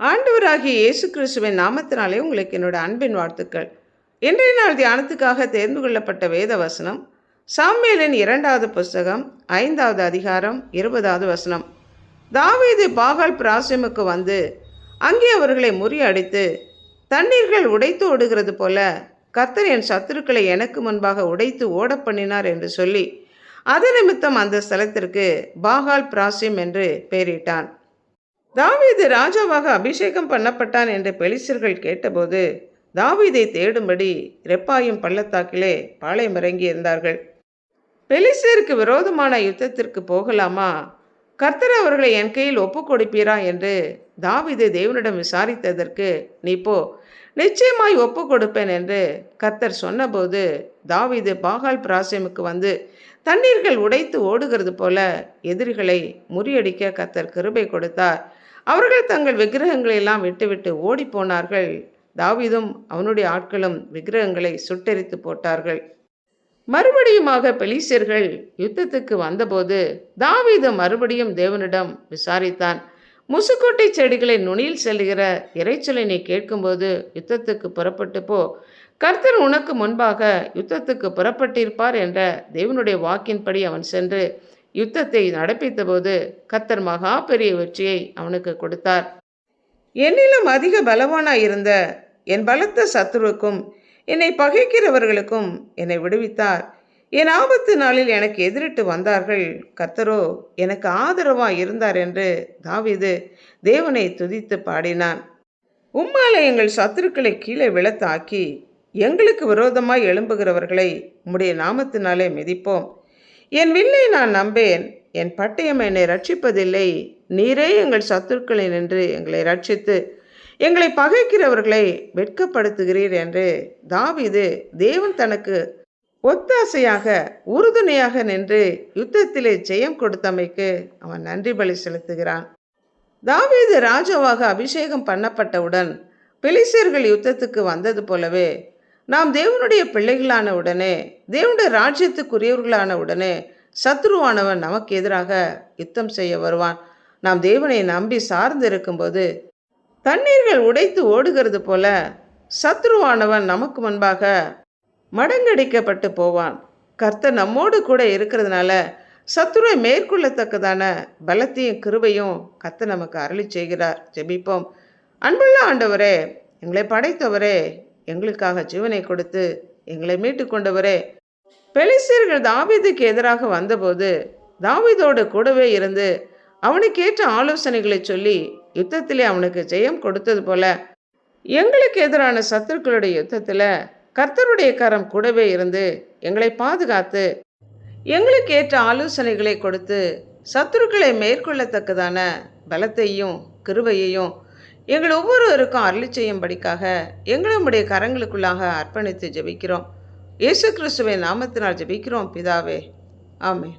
ஆண்டவராகிய இயேசு கிறிஸ்துவின் நாமத்தினாலே உங்களுக்கு என்னோட அன்பின் வாழ்த்துக்கள். இன்றைய நாள் தியானத்துக்காக தேர்ந்து கொள்ளப்பட்ட வேத வசனம் சாமியலின் இரண்டாவது புஸ்தகம் ஐந்தாவது அதிகாரம் இருபதாவது வசனம். தாவீது பாகால் பிராசிமுக்கு வந்து அங்கே அவர்களை முறியடித்து தண்ணீர்கள் உடைத்து ஓடுகிறது போல கர்த்தர் என் சத்துருக்களை எனக்கு முன்பாக உடைத்து ஓட பண்ணினார் என்று சொல்லி அது நிமித்தம் அந்த ஸ்தலத்திற்கு பாகால் பிராசியம் என்று பெயரிட்டான். தாவீது ராஜாவாக அபிஷேகம் பண்ணப்பட்டான் என்று பெலிசர்கள் கேட்டபோது தாவீதை தேடும்படி ரெப்பாயும் பள்ளத்தாக்கிலே பாளையம் இருந்தார்கள். பெலிஸ்தருக்கு விரோதமான யுத்தத்திற்கு போகலாமா? கர்த்தர் அவர்களை என் கையில் ஒப்பு கொடுப்பீரா என்று தாவீது தேவனிடம் விசாரித்ததற்கு நீ போ நிச்சயமாய் ஒப்பு கொடுப்பேன் என்று கர்த்தர் சொன்னபோது தாவீது பாகால் பிராசியமுக்கு வந்து தண்ணீர்கள் உடைத்து ஓடுகிறது போல எதிரிகளை முறியடிக்க கர்த்தர் கிருபை கொடுத்தார். அவர்கள் தங்கள் விக்கிரகங்களை எல்லாம் விட்டுவிட்டு ஓடி போனார்கள். தாவிதும் அவனுடைய ஆட்களும் விக்கிரகங்களை சுட்டெரித்து போட்டார்கள். மறுபடியுமாக பெலிசியர்கள் யுத்தத்துக்கு வந்தபோது தாவீது மறுபடியும் தேவனிடம் விசாரித்தான். முசுக்கோட்டை செடிகளை நுனியில் செல்கிற இறைச்சலை நீ கேட்கும்போது யுத்தத்துக்கு புறப்பட்டு போ. கர்த்தர் உனக்கு முன்பாக யுத்தத்துக்கு புறப்பட்டிருப்பார் என்ற தேவனுடைய வாக்கின்படி அவன் சென்று யுத்தத்தை நடப்பித்தபோது கத்தர் மகா பெரிய வெற்றியை அவனுக்கு கொடுத்தார். என்னிலும் அதிக பலவானாய் இருந்த என் பலத்த சத்துருவுக்கும் என்னை பகைக்கிறவர்களுக்கும் என்னை விடுவித்தார். என் ஆபத்து நாளில் எனக்கு எதிரிட்டு வந்தார்கள். கர்த்தரோ எனக்கு ஆதரவாக இருந்தார் என்று தாவிது தேவனை துதித்து பாடினான். உம்மாலை எங்கள் சத்துருக்களை கீழே விழத்தாக்கி எங்களுக்கு விரோதமாய் எழும்புகிறவர்களை உம்முடைய நாமத்தினாலே மிதிப்போம். என் வில்லை நான் நம்பேன். என் பட்டயம் என்னை ரட்சிப்பதில்லை. நீரே எங்கள் சத்துருக்களை நின்று எங்களை ரட்சித்து எங்களை பகைக்கிறவர்களை வெட்கப்படுத்துகிறீர் என்று தாவீது தேவன் தனக்கு ஒத்தாசையாக உறுதுணையாக நின்று யுத்தத்திலே ஜெயம் கொடுத்தமைக்கு அவன் நன்றி பலி செலுத்துகிறான். தாவீது ராஜாவாக அபிஷேகம் பண்ணப்பட்டவுடன் பிலிசியர்கள் யுத்தத்துக்கு வந்தது போலவே நாம் தேவனுடைய பிள்ளைகளான உடனே தேவனுடைய ராஜ்யத்துக்குரியவர்களான உடனே சத்ருவானவன் நமக்கு எதிராக யுத்தம் செய்ய வருவான். நாம் தேவனை நம்பி சார்ந்து இருக்கும்போது தண்ணீர்கள் உடைத்து ஓடுகிறது போல சத்ருவானவன் நமக்கு முன்பாக மடங்கடிக்கப்பட்டு போவான். கர்த்தர் நம்மோடு கூட இருக்கிறதுனால சத்துருவை மேற்கொள்ளத்தக்கதான பலத்தையும் கிருவையும் கத்த நமக்கு அருளி செய்கிறார். ஜெபிப்போம். அன்புள்ள ஆண்டவரே எங்களை படைத்தவரே எங்களுக்காக ஜீவனை கொடுத்து எங்களை மீட்டு கொண்டவரே பெலிசியர்கள் தாவீதுக்கு எதிராக வந்தபோது தாவீதோடு கூடவே இருந்து அவனுக்கேற்ற ஆலோசனைகளை சொல்லி யுத்தத்திலே அவனுக்கு ஜெயம் கொடுத்தது போல எங்களுக்கு எதிரான சத்துருக்களுடைய யுத்தத்தில் கர்த்தருடைய கரம் கூடவே இருந்து எங்களை பாதுகாத்து எங்களுக்கு ஏற்ற ஆலோசனைகளை கொடுத்து சத்துருக்களை மேற்கொள்ளத்தக்கதான பலத்தையும் கிருவையையும் எங்கள் ஒவ்வொருவருக்கும் அருளி செய்யும்படிக்காக எங்களுடைய கரங்களுக்குள்ளாக அர்ப்பணித்து ஜெபிக்கிறோம். இயேசு கிறிஸ்துவின் நாமத்தினால் ஜெபிக்கிறோம். பிதாவே ஆமே